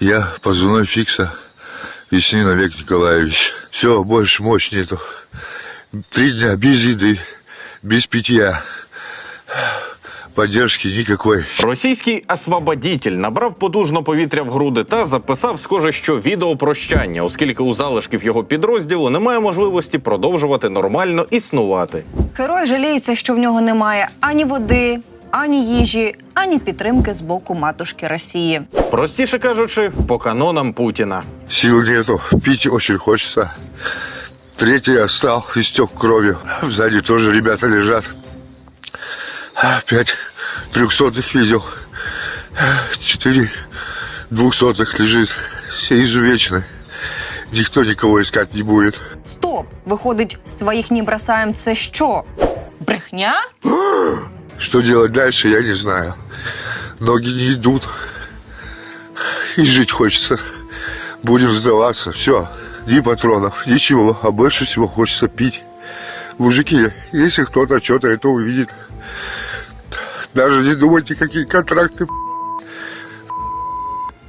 Я позывной Фикса, Веснин Олег Николаевич. Все, больше мощь нету. Три дня без еды, без питья. Поддержки никакой. Російський освободітель набрав подужно повітря в груди та записав, схоже, що відео прощання, оскільки у залишків його підрозділу немає можливості продовжувати нормально існувати. Герой жаліється, що в нього немає ані води, ані їжі, ані підтримки з боку матушки Росії. Простіше кажучи, по канонам Путіна. Сил нету, пить очень хочется. Третий остал, истек кровью. Сзади тоже ребята лежат. Пять трехсотых видел. Четыре двухсотых лежит. Все изувечены. Никто никого искать не будет. Стоп! Виходить, своїх не бросаєм це що? Брехня? Что делать дальше, я не знаю. Ноги не идут. И жить хочется. Будем сдаваться. Все. Ни патронов, ничего. А больше всего хочется пить. Мужики, если кто-то что-то это увидит, даже не думайте, какие контракты.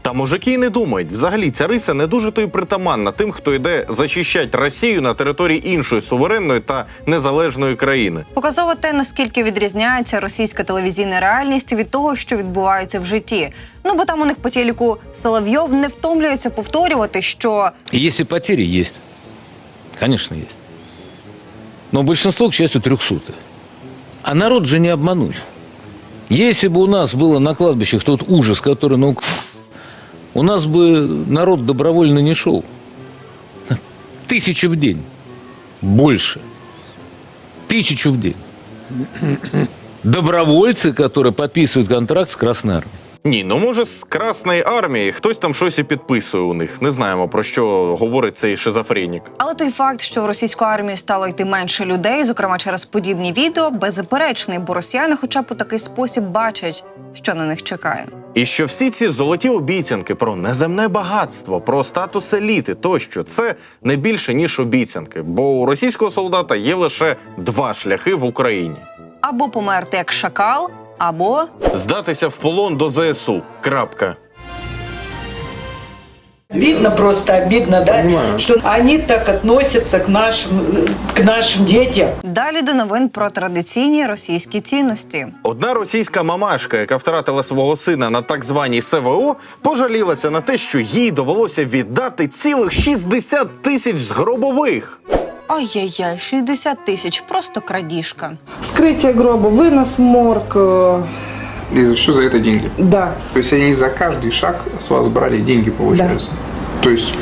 Та мужики й не думають. Взагалі, ця риса не дуже то й притаманна тим, хто йде захищати Росію на території іншої суверенної та незалежної країни. Показово те, наскільки відрізняється російська телевізійна реальність від того, що відбувається в житті. Ну бо там у них по телеку Соловйов не втомлюється повторювати, що И если потери есть, конечно, есть. Но большинство, к счастью, трехсотые. А народ же не обмануть. Если бы у нас было на кладбищах тот ужас, который на Ук- у нас бы народ добровольно не шел. Тысяча в день. Больше. Тысячу в день. Добровольцы, которые подписывают контракт с Красной Армией. Ні, ну може з Красної армії хтось там щось і підписує у них. Не знаємо про що говорить цей шизофренік. Але той факт, що в російську армію стало йти менше людей, зокрема через подібні відео, беззаперечний, бо росіяни, хоча б у такий спосіб бачать, що на них чекає. І що всі ці золоті обіцянки про неземне багатство, про статус еліти тощо це не більше ніж обіцянки, бо у російського солдата є лише два шляхи в Україні: Або померти як шакал, або здатися в полон до ЗСУ. Крапка. Обидно просто, обидно, да, что они так относятся к нашим, э, к нашим детям. далі до новин про традиційні російські цінності. Одна російська мамашка, яка втратила свого сина на так званій СВО, пожалілася на те, що їй довелося віддати цілих 60 тисяч з гробових. Ай-яй-яй, 60 тисяч, просто крадіжка. Вскрытие гроба, вынос в морг. э, И за все за это деньги? Да, То есть они за каждый шаг с вас брали деньги, получается. То есть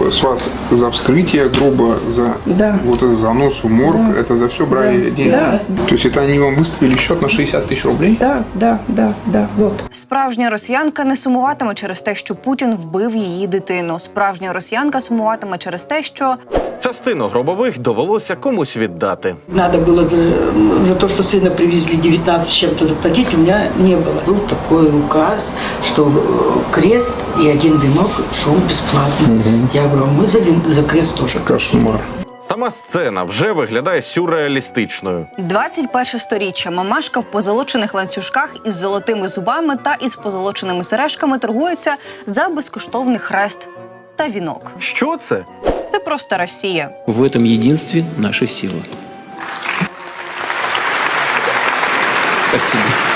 э, с вас за вскрытие гроба, за Да. вот это занос в морг, Да. это за все брали Да. деньги. Да. То есть это они вам выставили счет на 60 тысяч рублей? да, да, да, да, вот. Справжня росіянка не сумуватиме через те, що Путін вбив її дитину. Справжня росіянка сумуватиме через те, що Частину гробових довелося комусь віддати. Надо было за, за то, что сына привезли 19 с чем-то заплатить, у меня не было. Был такой указ, что э, крест и один венок шел бесплатно. Я говорю, мы за, за крест тоже. Кошмар. Сама сцена вже виглядає сюрреалістичною. 21 сторіччя мамашка в позолочених ланцюжках із золотими зубами та із позолоченими сережками торгується за безкоштовний хрест та вінок. Що це? Це просто Росія. В этом единстве наша сила. Спасибо.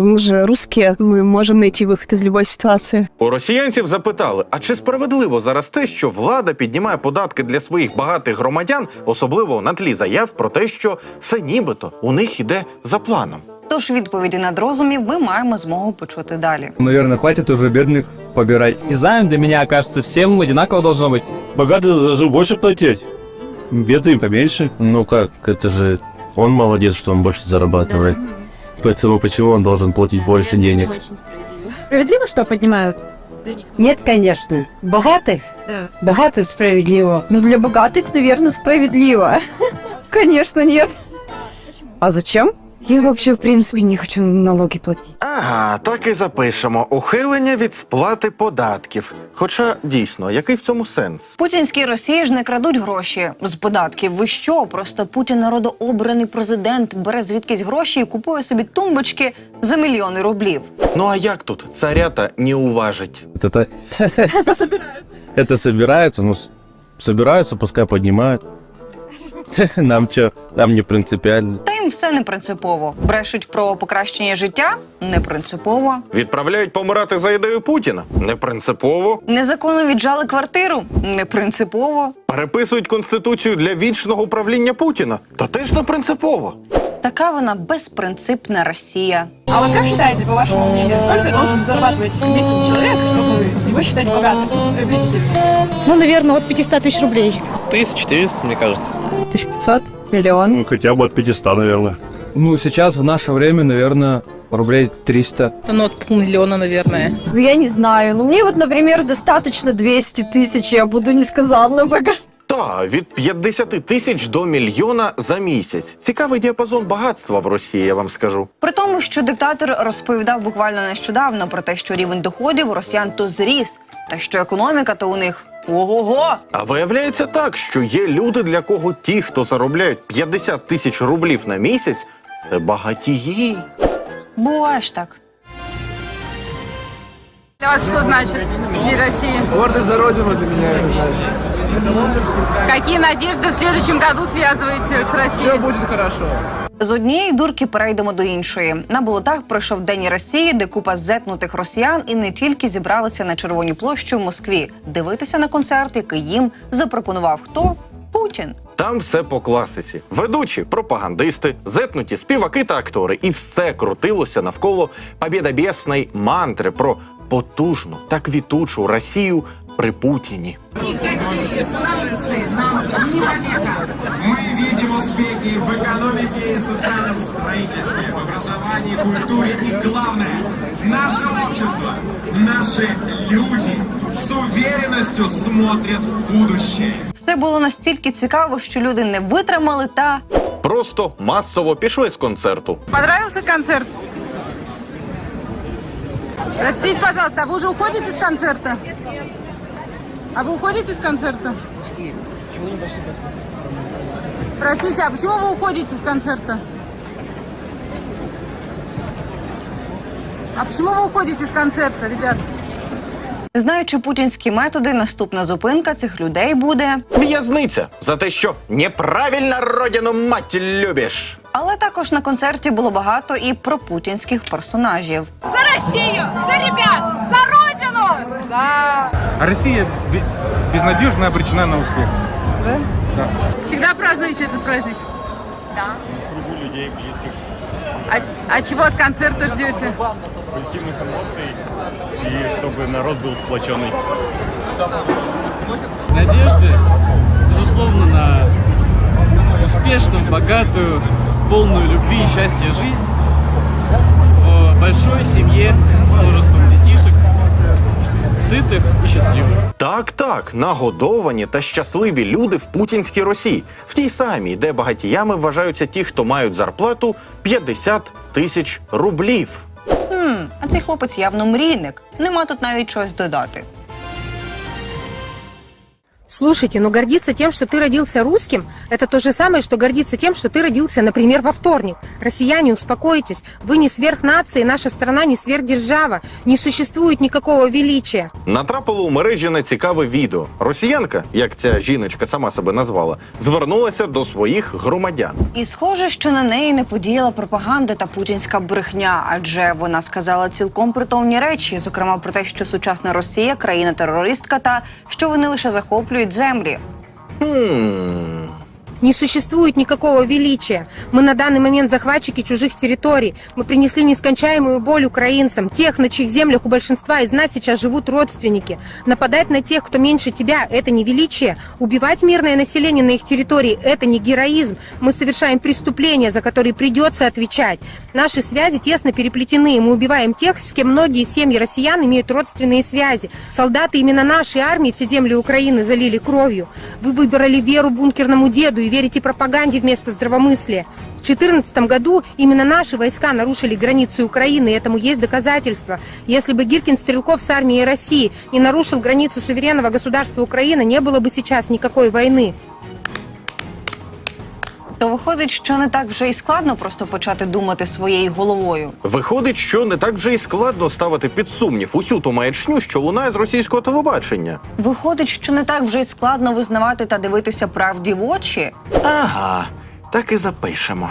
Мы же русские, мы можем найти выход из любой ситуации. У росіянців запитали: а чи справедливо зараз те, що влада піднімає податки для своїх багатих громадян, особливо на тлі заяв про те, що все нібито у них іде за планом? Тож відповіді на розумів ми маємо змогу почути далі. Наверное, хватит уже бедных побирать. Не знаю, для меня кажется, всем одинаково должно быть. Богатые должны больше платить. Бедные поменьше. Ну как, это же он молодец, что он больше зарабатывает. Поэтому почему он должен платить больше денег? Справедливо, что поднимают? Нет, конечно. Богатых? Богатых справедливо. Ну, для богатых, наверное, справедливо. Конечно, нет. А зачем? Я вообще, в принципе, не хочу налоги платить. Ага, так і запишемо. Ухилення від сплати податків. Хоча дійсно, який в цьому сенс? Путінські Росії ж не крадуть гроші з податків. Ви що? Просто Путін народообраний президент бере звідкись гроші і купує собі тумбочки за мільйони рублів. Ну а як тут царята не уважить? Вот это... Это собирается. Это собирается, ну, с- собираются, пускай поднимают. Нам что, нам не принципиально. Та їм все не принципово. Брешуть про покращення життя не принципово. Відправляють помирати за ідею Путіна? Не принципово. Незаконно віджали квартиру не принципово. Переписують конституцію для вічного правління Путіна? Та теж не принципово. Така вона безпринципна Росія. А вот как считаете, по вашему мнению, сколько должен зарабатывать в месяц человек, чтобы его считать богатым? Приблизительно. Ну, наверное, от 500 тысяч рублей. 1400, мне кажется. 1500, миллион. Ну, хотя бы от 500, наверное. Ну, сейчас, в наше время, наверное, рублей 300. Ну, от полмиллиона, наверное. Ну, я не знаю. Ну, мне вот, например, достаточно 200 тысяч, я буду несказанно богата. Та від 50 тисяч до мільйона за місяць. Цікавий діапазон багатства в Росії, я вам скажу. При тому, що диктатор розповідав буквально нещодавно про те, що рівень доходів у росіян то зріс, та що економіка то у них ого-го. А виявляється так, що є люди, для кого ті, хто заробляють 50 тисяч рублів на місяць, це багатії. Буває ж так. Для вас что значит День России? Гордость за родину для меня это значит. Какие надежды в следующем году связываете с Россией? будет хорошо. З однієї дурки перейдемо до іншої. На болотах пройшов День Росії, де купа зетнутих росіян і не тільки зібралися на Червоній площі в Москві дивитися на концерт, який їм запропонував хто Путін. Там все по класиці. Ведучі, пропагандисти, зетнуті співаки та актори. І все крутилося навколо побєдобєсної мантри про потужну та квітучу Росію при Путіні. Мы видим успехи в экономике и социальном строительстве, в образовании, культуре и, главное, наше общество, наши люди с уверенностью смотрят в будущее. Все було настільки цікаво, що люди не витримали та Просто масово пішли з концерту. Понравился концерт? Простите, пожалуйста, а вы уже уходите с концерта? А вы уходите с концерта? Простите, а почему вы уходите с концерта? А почему вы уходите с концерта, ребят? знаючи путінські методи, наступна зупинка цих людей буде. В'язниця за те, що неправильно родину мать любиш. Але також на концерті було багато і про путінських персонажів. За Россию! За ребят! За Родину! Да! Россия безнадежно обречена на успех. Всегда празднуете этот праздник? Да. людей, близких, А, а чего от концерта ждете? позитивных эмоций и чтобы народ был сплоченный. Надежды, безусловно, на успешную, богатую, полную любви и счастья жизнь в большой семье с множеством сытых и счастливых. Так, так, нагодовані та щасливі люди в путінській Росії, в тій самій, де багатіями вважаються ті, хто мають зарплату 50 тисяч рублів. Хм, а цей хлопець явно мрійник. Нема тут навіть чогось додати. Слушайте, ну гордиться тем, что ты родился русским, это то же самое, что гордиться тем, что ты родился, например, во вторник. Россияне, успокойтесь, вы не сверхнация, наша страна не сверхдержава, не существует никакого величия. Натрапило у мережі на цікаве відео. Росіянка, як ця жіночка сама себе назвала, звернулася до своїх громадян. І схоже, що на неї не подіяла пропаганда та путінська брехня, адже вона сказала цілком притомні речі, зокрема про те, що сучасна Росія країна-терористка, та що вони лише захоплюють землі. Хм. Не существует никакого величия. Мы на данный момент захватчики чужих территорий. Мы принесли нескончаемую боль украинцам, тех, на чьих землях у большинства из нас сейчас живут родственники. Нападать на тех, кто меньше тебя, это не величие. Убивать мирное население на их территории, это не героизм. Мы совершаем преступления, за которые придется отвечать. Наши связи тесно переплетены. Мы убиваем тех, с кем многие семьи россиян имеют родственные связи. Солдаты именно нашей армии все земли Украины залили кровью. Вы выбрали веру бункерному деду и верите пропаганде вместо здравомыслия. В 2014 году именно наши войска нарушили границу Украины, и этому есть доказательства. Если бы Гиркин Стрелков с армией России не нарушил границу суверенного государства Украины, не было бы сейчас никакой войны. То виходить, що не так вже і складно просто почати думати своєю головою. Виходить, що не так вже і складно ставити під сумнів усю ту маячню, що лунає з російського телебачення. Виходить, що не так вже й складно визнавати та дивитися правді в очі. Ага, так і запишемо.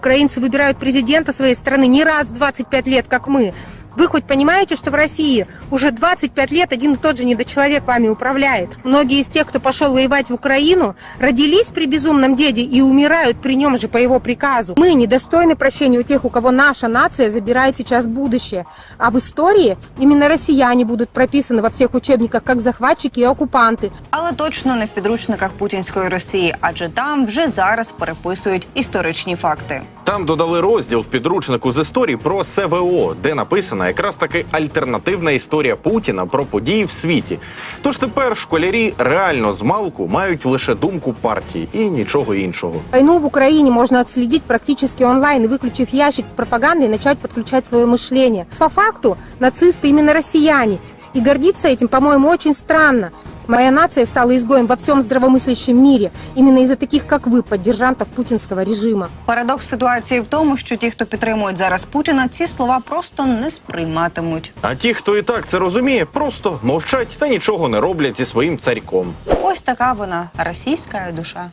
Украинцы выбирают президента своей страны не раз в 25 лет, как мы. Вы хоть понимаете, что в России уже 25 лет один и тот же недочеловек вами управляет? Многие из тех, кто пошел воевать в Украину, родились при безумном деде и умирают при нем же по его приказу. Мы недостойны прощения у тех, у кого наша нация забирает сейчас будущее. А в истории именно россияне будут прописаны во всех учебниках как захватчики и оккупанты. Але точно не в підручниках путінської Росії, адже там вже зараз переписують історичні факти. Там додали розділ в підручнику з історії про СВО, де написана якраз таки альтернативна історія Путіна про події в світі. Тож тепер школярі реально з малку мають лише думку партії і нічого іншого. Войну в Украине можно отследить практически онлайн и, выключив ящик с пропагандой, начать подключать свое мышление. По факту, нацисты именно россияне. И гордиться этим, по-моему, очень странно. Моя нация стала изгоем во всем здравомыслящем мире, именно из-за таких, как вы, поддержантов путинского режима. Парадокс ситуації в тому, що ті, хто підтримують зараз Путіна, ці слова просто не сприйматимуть. А ті, хто і так це розуміє, просто мовчать та нічого не роблять зі своїм царьком. Ось така вона російська душа.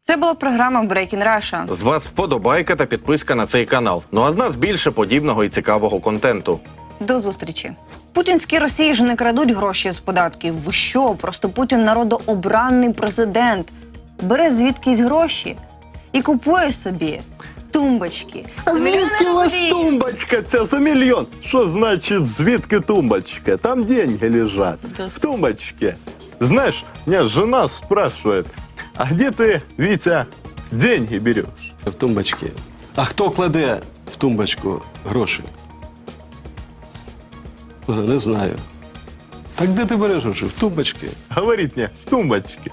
Це була програма Breaking Russia. З вас вподобайка та підписка на цей канал. Ну а з нас більше подібного і цікавого контенту. До зустрічі. Путінські Росії ж не крадуть гроші з податків. Ви що? Просто Путін народообраний президент. Бере звідкись гроші і купує собі тумбочки. А звідки у вас тумбочка ця за мільйон? Що значить звідки тумбочка? Там деньги лежат. В тумбочке. Знаешь, меня жена спрашивает, а где ты, Витя, деньги берешь? В тумбочці. А хто кладе в тумбочку гроші? Е, Не знаю. Так де ти береш? В тумбочці. Говорит мне, в тумбочке.